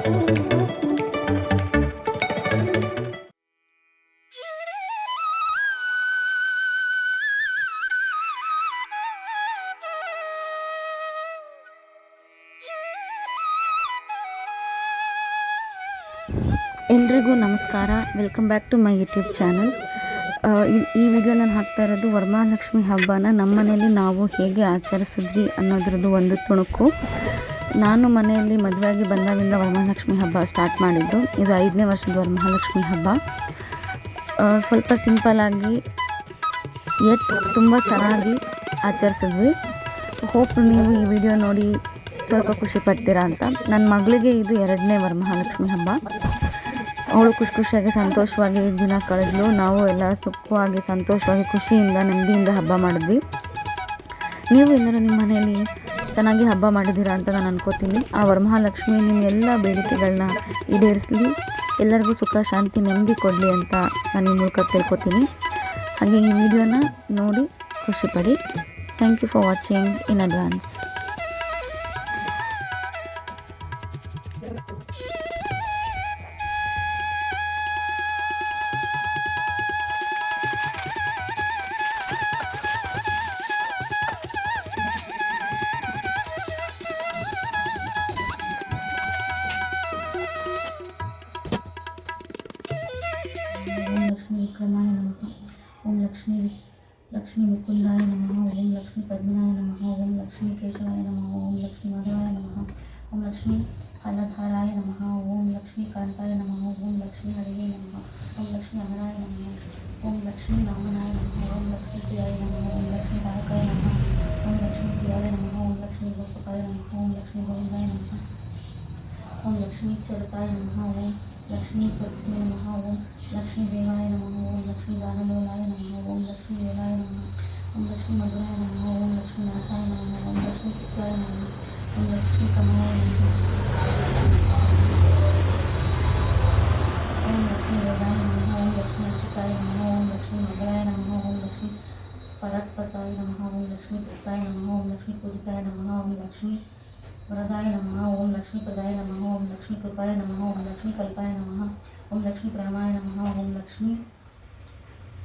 ಎಲ್ರಿಗೂ ನಮಸ್ಕಾರ. Welcome back to my YouTube channel ಈ ವಿಡಿಯೋ ನಾನು ಹಾಕ್ತಾ ಇರೋದು ವರಮಹಾಲಕ್ಷ್ಮಿ ಹಬ್ಬನ ನಮ್ಮನೇಲಿ ನಾವು ಹೇಗೆ ಆಚರಿಸಿದ್ವಿ ಅನ್ನೋದ್ರದ್ದು ಒಂದು ತುಣುಕು. ನಾನು ಮನೆಯಲ್ಲಿ ಮದುವೆಯಾಗಿ ಬಂದಾಗಿಂದ ವರಮಹಾಲಕ್ಷ್ಮಿ ಹಬ್ಬ ಸ್ಟಾರ್ಟ್ ಮಾಡಿದ್ದು. ಇದು ಐದನೇ ವರ್ಷದ ವರಮಹಾಲಕ್ಷ್ಮಿ ಹಬ್ಬ. ಸ್ವಲ್ಪ ಸಿಂಪಲ್ಲಾಗಿ ಎಟ್ ತುಂಬ ಚೆನ್ನಾಗಿ ಆಚರಿಸಿದ್ವಿ. ಹೋಪ್ ನೀವು ಈ ವಿಡಿಯೋ ನೋಡಿ ಸ್ವಲ್ಪ ಖುಷಿ ಪಡ್ತೀರಾ ಅಂತ. ನನ್ನ ಮಗಳಿಗೆ ಇದು ಎರಡನೇ ವರಮಹಾಲಕ್ಷ್ಮಿ ಹಬ್ಬ. ಅವಳು ಖುಷಿ ಖುಷಿಯಾಗಿ ಸಂತೋಷವಾಗಿ ದಿನ ಕಳೆದ್ಲು. ನಾವು ಎಲ್ಲ ಸುಖವಾಗಿ, ಸಂತೋಷವಾಗಿ, ಖುಷಿಯಿಂದ, ನೆಮ್ಮದಿಯಿಂದ ಹಬ್ಬ ಮಾಡಿದ್ವಿ. ನೀವು ಎಲ್ಲರೂ ನಿಮ್ಮ ಮನೆಯಲ್ಲಿ ಚೆನ್ನಾಗಿ ಹಬ್ಬ ಮಾಡಿದ್ದೀರಾ ಅಂತ ನಾನು ಅನ್ಕೋತೀನಿ. ಆ ವರಮಹಾಲಕ್ಷ್ಮಿ ನಿಮ್ಮ ಎಲ್ಲ ಬೇಡಿಕೆಗಳನ್ನ ಈಡೇರಿಸಲಿ. ಎಲ್ಲರಿಗೂ ಸುಖ, ಶಾಂತಿ ನೆಮ್ಮದಿ ಕೊಡಲಿ ಅಂತ ನಾನು ಈ ಮೂಲಕ ತಿಳ್ಕೊತೀನಿ. ಹಾಗೆ ಈ ವಿಡಿಯೋನ ನೋಡಿ ಖುಷಿಪಡಿ thank you for watching in advance Lakshmi Lakshmi मुकुंदाय नम ओम लक्ष्मी पद्मनाय नम ओं लक्ष्मी केशवाय नम ओम लक्ष्मी मधुराय नम ओं लक्ष्मी फलधाराय नम ओं लक्ष्मी कांताय नम ओम लक्ष्मी हरि नम ओम लक्ष्मी अमराय नम ओम लक्ष्मी रामनाय नम ओम लक्ष्मी प्रियाय नम ओम लक्ष्मी तारकाय नम ओम लक्ष्मी प्रियाय नम ओं लक्ष्मी गोपकाय नम ओम लक्ष्मी गोविंदाय नम ओम लक्ष्मी चरताय नमः ओम लक्ष्मी पत्नी नमः ओम लक्ष्मी देवाय नमः ओम लक्ष्मी दानमोलाय नमः ओम लक्ष्मी देवाय नमः ओम लक्ष्मी मधुराय नमः ओम लक्ष्मी नाथाय नमः ओम लक्ष्मी सुखाय नमः ओम लक्ष्मी कमाय नमः ओम लक्ष्मी देवाय नमः ओम लक्ष्मी अच्युताय नमः ओम लक्ष्मी मधुराय नमः ओम लक्ष्मी परत्पताय नमः ओम लक्ष्मी दत्ताय नमः ओम लक्ष्मी पूजिताय नमः ओम लक्ष्मी वरदाय नम ओं लक्ष्मी प्रदाय नम ओं लक्ष्मी कृपाय नम ओं लक्ष्मी कल्पाय नम ओं लक्ष्मी प्रणमाय नम ओं लक्ष्मी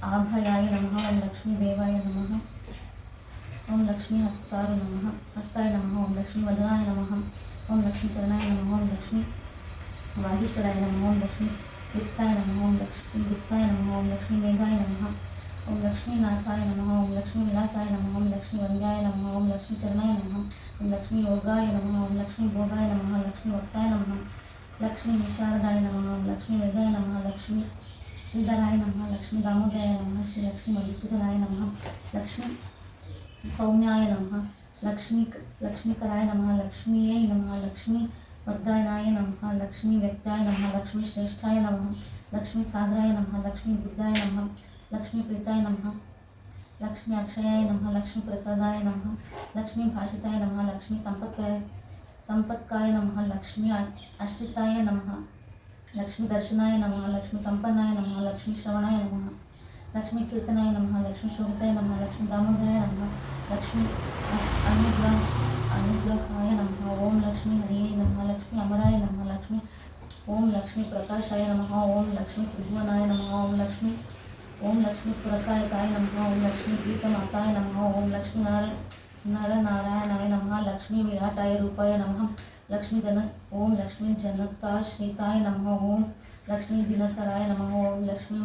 आभयाय नम ओं लक्ष्मी देवाय नम ओं लक्ष्मी हस्ताय नम हस्ताय नम ओं लक्ष्मी वदनाय नम ओं लक्ष्मी चरणाय नम ओं लक्ष्मी वागीश्वराय नम ओं लक्ष्मी गुप्ताय नम ओं लक्ष्मी गुप्ताय नम ओं लक्ष्मी मेघाय नम लक्ष्मीनाथाय नम ओम लक्ष्मी विलासाय नम ओम लक्ष्मी वंद्याय नम ओम लक्ष्मी चरणाय नम ओम लक्ष्मी योगाय नम ओम लक्ष्मी भोगाय नम लक्ष्मी वक्ताय नम लक्ष्मी निशारदाय नम ओम लक्ष्मी वेदाय नम लक्ष्मी श्रीधराय नम लक्ष्मी दामोदराय नम श्री लक्ष्मी मधुसूदनाय नम लक्ष्मी सौम्याय नम लक्ष्मी लक्ष्मीकराय नम लक्ष्मीय नम लक्ष्मी वर्धानाय नम लक्ष्मी व्यक्ताय नम लक्ष्मी श्रेष्ठाय नम लक्ष्मी सागराय नम लक्ष्मी बुद्धाय नम लक्ष्मीप्रीताय नमः लक्ष्मी अक्षयाय नमः लक्ष्मी प्रसादाय नमः लक्ष्मी भाषिताय नमः लक्ष्मी संपत्काय संपत्काय नमः लक्ष्मी आश्रिताय नमः लक्ष्मी दर्शनाय नमः लक्ष्मी संपन्नाय नमः लक्ष्मी श्रवणाय नमः लक्ष्मी कीर्तनाय नमः लक्ष्मी शोभिताय नमः लक्ष्मी दामोदराय नमः लक्ष्मी अनुग्रह अनुग्रहाय नमः ओम लक्ष्मी हरिये नमः लक्ष्मी अमराय नमः लक्ष्मी ओम लक्ष्मी प्रकाशाय नमः ओम लक्ष्मी त्रिभुवनाय नमः ओम लक्ष्मी ओम लक्ष्मी पुरस्ताय काय नम, ओम लक्ष्मी प्रीतमाताय नम, ओम लक्ष्मी नार नर नारायणाय नम, लक्ष्मी विराटाय रूपाय नम, लक्ष्मी जन, ओम लक्ष्मी जनताश्रिताय नम, ओम लक्ष्मी दिनकराय नम, ओम लक्ष्मी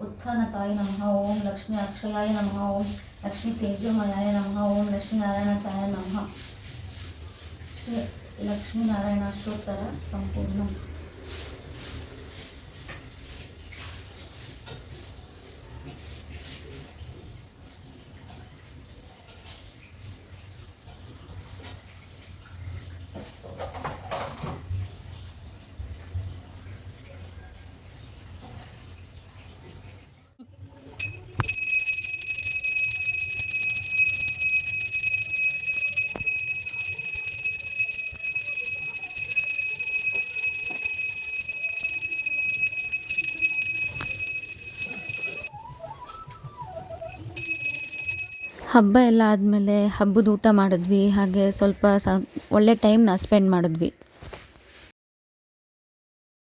उत्थानताय नम, ओम लक्ष्मी अक्षयाय नम, ओम लक्ष्मी तेजोमयाय नम, ओम लक्ष्मी नारायणाचार्य नमः। श्री लक्ष्मीनारायणाष्टोत्तर संपूर्ण। ಹಬ್ಬ ಎಲ್ಲ ಆದಮೇಲೆ ಹಬ್ಬದ ಊಟ ಮಾಡಿದ್ವಿ ಹಾಗೆ ಸ್ವಲ್ಪ ಸ ಒಳ್ಳೆ ಟೈಮ್ನ ಸ್ಪೆಂಡ್ ಮಾಡಿದ್ವಿ.